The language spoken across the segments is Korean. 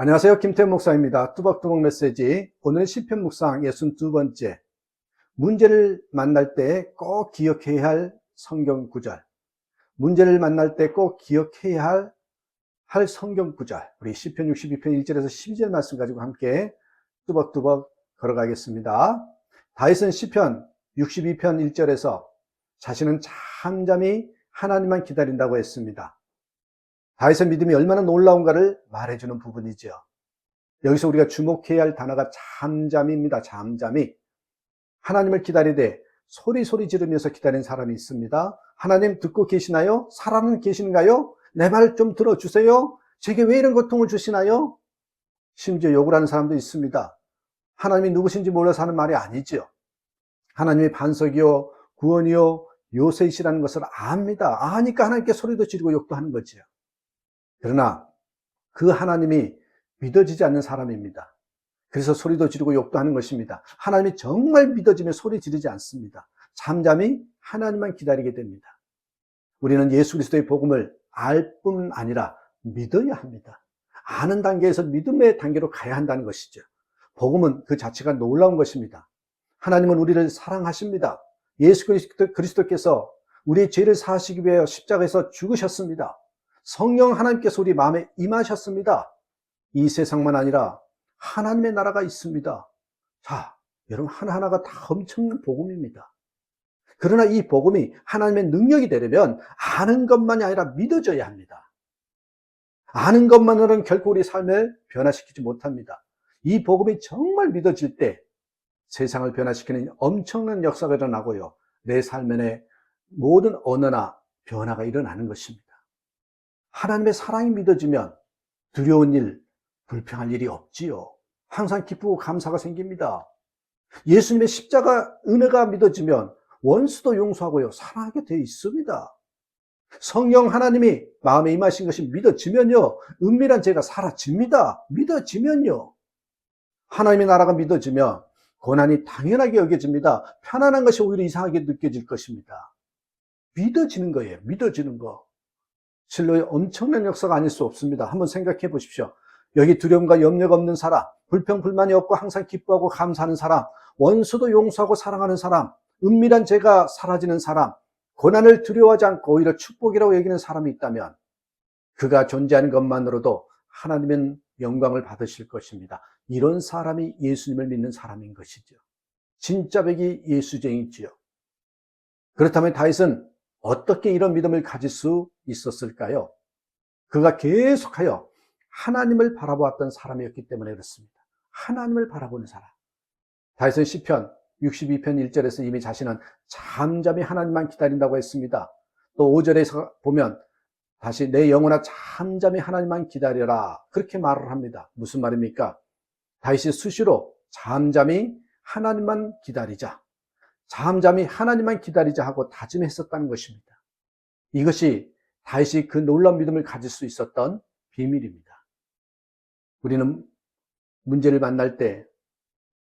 안녕하세요. 김태현 목사입니다. 뚜벅뚜벅 메시지. 오늘 시편 묵상 62번째. 문제를 만날 때 꼭 기억해야 할 성경 구절. 문제를 만날 때 꼭 기억해야 할, 할 성경 구절. 우리 시편 62편 1절에서 12절 말씀 가지고 함께 뚜벅뚜벅 걸어가겠습니다. 다윗은 시편 62편 1절에서 자신은 잠잠히 하나님만 기다린다고 했습니다. 다윗의 믿음이 얼마나 놀라운가를 말해주는 부분이죠. 여기서 우리가 주목해야 할 단어가 잠잠입니다. 잠잠이. 하나님을 기다리되 소리 소리 지르면서 기다린 사람이 있습니다. 하나님 듣고 계시나요? 살아는 계신가요? 내 말 좀 들어주세요. 제게 왜 이런 고통을 주시나요? 심지어 욕을 하는 사람도 있습니다. 하나님이 누구신지 몰라서 하는 말이 아니죠. 하나님이 반석이요, 구원이요, 요새이시라는 것을 압니다. 아니까 하나님께 소리도 지르고 욕도 하는 거지요. 그러나 그 하나님이 믿어지지 않는 사람입니다. 그래서 소리도 지르고 욕도 하는 것입니다. 하나님이 정말 믿어지면 소리 지르지 않습니다. 잠잠히 하나님만 기다리게 됩니다. 우리는 예수 그리스도의 복음을 알 뿐 아니라 믿어야 합니다. 아는 단계에서 믿음의 단계로 가야 한다는 것이죠. 복음은 그 자체가 놀라운 것입니다. 하나님은 우리를 사랑하십니다. 예수 그리스도께서 우리의 죄를 사하시기 위해 십자가에서 죽으셨습니다. 성령 하나님께서 우리 마음에 임하셨습니다. 이 세상만 아니라 하나님의 나라가 있습니다. 자, 여러분 하나하나가 다 엄청난 복음입니다. 그러나 이 복음이 하나님의 능력이 되려면 아는 것만이 아니라 믿어져야 합니다. 아는 것만으로는 결코 우리 삶을 변화시키지 못합니다. 이 복음이 정말 믿어질 때 세상을 변화시키는 엄청난 역사가 일어나고요. 내 삶의 모든 언어나 변화가 일어나는 것입니다. 하나님의 사랑이 믿어지면 두려운 일, 불평할 일이 없지요. 항상 기쁘고 감사가 생깁니다. 예수님의 십자가 은혜가 믿어지면 원수도 용서하고요. 사랑하게 되어 있습니다. 성령 하나님이 마음에 임하신 것이 믿어지면요. 은밀한 죄가 사라집니다. 믿어지면요. 하나님의 나라가 믿어지면 고난이 당연하게 여겨집니다. 편안한 것이 오히려 이상하게 느껴질 것입니다. 믿어지는 거예요. 믿어지는 거. 진로의 엄청난 역사가 아닐 수 없습니다. 한번 생각해 보십시오. 여기 두려움과 염려가 없는 사람, 불평, 불만이 없고 항상 기뻐하고 감사하는 사람, 원수도 용서하고 사랑하는 사람, 은밀한 죄가 사라지는 사람, 고난을 두려워하지 않고 오히려 축복이라고 여기는 사람이 있다면 그가 존재하는 것만으로도 하나님은 영광을 받으실 것입니다. 이런 사람이 예수님을 믿는 사람인 것이죠. 진짜 백이 예수쟁이지요. 그렇다면 다윗은 어떻게 이런 믿음을 가질 수 있었을까요? 그가 계속하여 하나님을 바라보았던 사람이었기 때문에 그렇습니다. 하나님을 바라보는 사람. 다윗은 시편 62편 1절에서 이미 자신은 잠잠히 하나님만 기다린다고 했습니다. 또 5절에서 보면 다시 내 영혼아 잠잠히 하나님만 기다려라. 그렇게 말을 합니다. 무슨 말입니까? 다윗이 수시로 잠잠히 하나님만 기다리자. 잠잠히 하나님만 기다리자 하고 다짐했었다는 것입니다. 이것이 다윗이 그 놀라운 믿음을 가질 수 있었던 비밀입니다. 우리는 문제를 만날 때,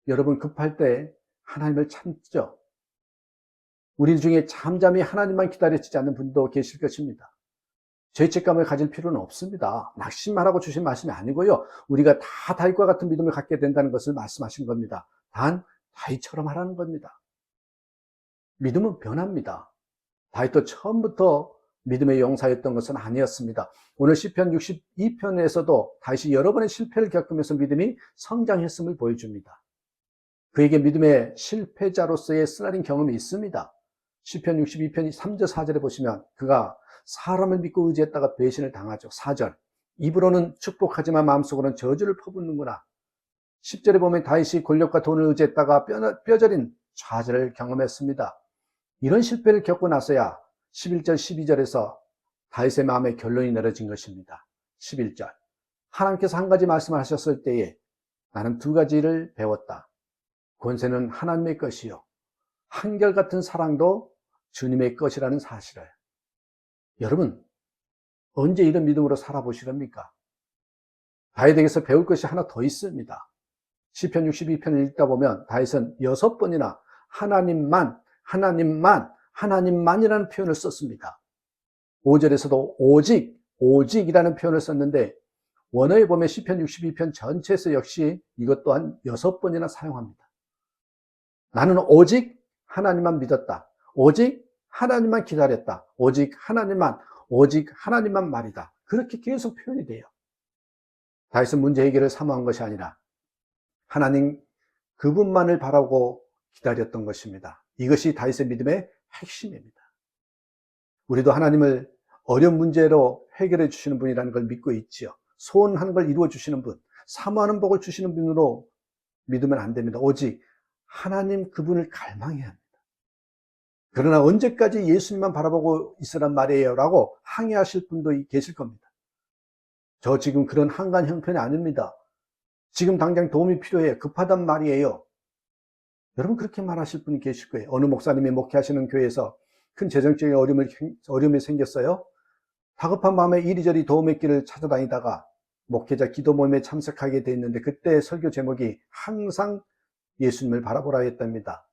여러분 급할 때 하나님을 참죠. 우리 중에 잠잠히 하나님만 기다려지지 않는 분도 계실 것입니다. 죄책감을 가질 필요는 없습니다. 낙심하라고 주신 말씀이 아니고요. 우리가 다 다윗과 같은 믿음을 갖게 된다는 것을 말씀하신 겁니다. 단 다윗처럼 하라는 겁니다. 믿음은 변합니다. 다윗도 처음부터 믿음의 용사였던 것은 아니었습니다. 오늘 시편 62편에서도 다시 여러 번의 실패를 겪으면서 믿음이 성장했음을 보여줍니다. 그에게 믿음의 실패자로서의 쓰라린 경험이 있습니다. 시편 62편 3절 4절에 보시면 그가 사람을 믿고 의지했다가 배신을 당하죠. 4절. 입으로는 축복하지만 마음속으로는 저주를 퍼붓는구나. 10절에 보면 다윗이 권력과 돈을 의지했다가 뼈저린 좌절을 경험했습니다. 이런 실패를 겪고 나서야 11절, 12절에서 다윗의 마음에 결론이 내려진 것입니다. 11절. 하나님께서 한 가지 말씀하셨을 때에 나는 두 가지를 배웠다. 권세는 하나님의 것이요. 한결같은 사랑도 주님의 것이라는 사실을. 여러분, 언제 이런 믿음으로 살아보시렵니까? 다윗에게서 배울 것이 하나 더 있습니다. 시편 62편을 읽다 보면 다윗은 여섯 번이나 하나님만 하나님만, 하나님만이라는 표현을 썼습니다. 5절에서도 오직, 오직이라는 표현을 썼는데, 원어에 보면 시편 62편 전체에서 역시 이것 또한 여섯 번이나 사용합니다. 나는 오직 하나님만 믿었다. 오직 하나님만 기다렸다. 오직 하나님만, 오직 하나님만 말이다. 그렇게 계속 표현이 돼요. 다윗은 문제 해결을 사모한 것이 아니라 하나님 그분만을 바라고 기다렸던 것입니다. 이것이 다윗의 믿음의 핵심입니다. 우리도 하나님을 어려운 문제로 해결해 주시는 분이라는 걸 믿고 있지요. 소원하는 걸 이루어 주시는 분, 사모하는 복을 주시는 분으로 믿으면 안 됩니다. 오직 하나님 그분을 갈망해야 합니다. 그러나 언제까지 예수님만 바라보고 있으란 말이에요? 라고 항의하실 분도 계실 겁니다. 저 지금 그런 한간 형편이 아닙니다. 지금 당장 도움이 필요해요. 급하단 말이에요. 여러분 그렇게 말하실 분이 계실 거예요. 어느 목사님이 목회하시는 교회에서 큰 재정적인 어려움을, 어려움이 생겼어요. 다급한 마음에 이리저리 도움의 길을 찾아다니다가 목회자 기도 모임에 참석하게 됐는데 그때 설교 제목이 항상 예수님을 바라보라 했답니다.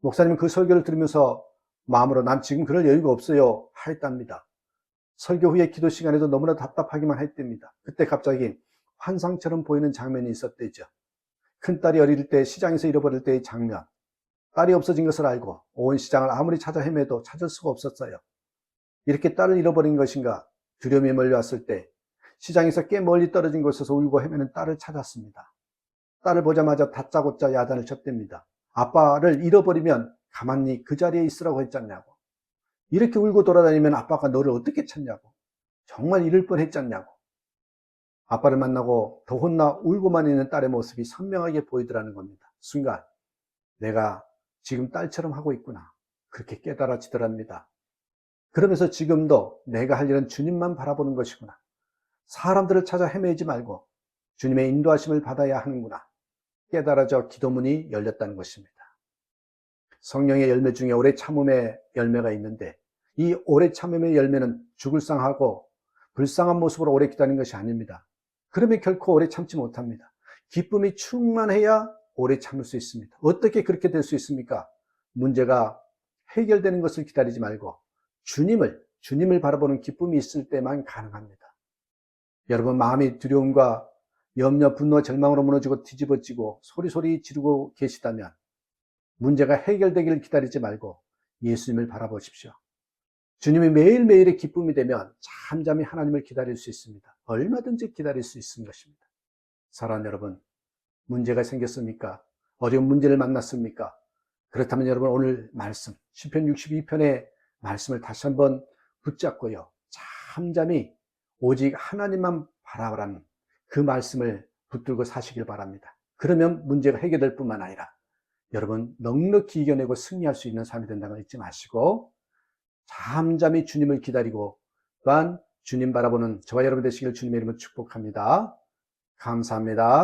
목사님은 그 설교를 들으면서 마음으로 난 지금 그럴 여유가 없어요 하였답니다. 설교 후에 기도 시간에도 너무나 답답하기만 했답니다. 그때 갑자기 환상처럼 보이는 장면이 있었대죠. 큰딸이 어릴 때 시장에서 잃어버릴 때의 장면. 딸이 없어진 것을 알고 온 시장을 아무리 찾아 헤매도 찾을 수가 없었어요. 이렇게 딸을 잃어버린 것인가 두려움이 몰려왔을 때 시장에서 꽤 멀리 떨어진 곳에서 울고 헤매는 딸을 찾았습니다. 딸을 보자마자 다짜고짜 야단을 쳤답니다. 아빠를 잃어버리면 가만히 그 자리에 있으라고 했잖냐고. 이렇게 울고 돌아다니면 아빠가 너를 어떻게 찾냐고. 정말 잃을 뻔 했잖냐고. 아빠를 만나고 더 혼나 울고만 있는 딸의 모습이 선명하게 보이더라는 겁니다. 순간 내가 지금 딸처럼 하고 있구나. 그렇게 깨달아지더랍니다. 그러면서 지금도 내가 할 일은 주님만 바라보는 것이구나. 사람들을 찾아 헤매지 말고 주님의 인도하심을 받아야 하는구나. 깨달아져 기도문이 열렸다는 것입니다. 성령의 열매 중에 오래 참음의 열매가 있는데 이 오래 참음의 열매는 죽을 상하고 불쌍한 모습으로 오래 기다리는 것이 아닙니다. 그러면 결코 오래 참지 못합니다. 기쁨이 충만해야 오래 참을 수 있습니다. 어떻게 그렇게 될 수 있습니까? 문제가 해결되는 것을 기다리지 말고 주님을, 주님을 바라보는 기쁨이 있을 때만 가능합니다. 여러분, 마음이 두려움과 염려, 분노, 절망으로 무너지고 뒤집어지고 소리소리 지르고 계시다면 문제가 해결되기를 기다리지 말고 예수님을 바라보십시오. 주님이 매일매일의 기쁨이 되면 잠잠히 하나님을 기다릴 수 있습니다. 얼마든지 기다릴 수 있는 것입니다. 사랑하는 여러분, 문제가 생겼습니까? 어려운 문제를 만났습니까? 그렇다면 여러분 오늘 말씀, 10편 62편의 말씀을 다시 한번 붙잡고요. 잠잠히 오직 하나님만 바라보라는 그 말씀을 붙들고 사시길 바랍니다. 그러면 문제가 해결될 뿐만 아니라 여러분 넉넉히 이겨내고 승리할 수 있는 삶이 된다는 걸 잊지 마시고 잠잠히 주님을 기다리고 또한 주님 바라보는 저와 여러분 되시길 주님의 이름으로 축복합니다. 감사합니다.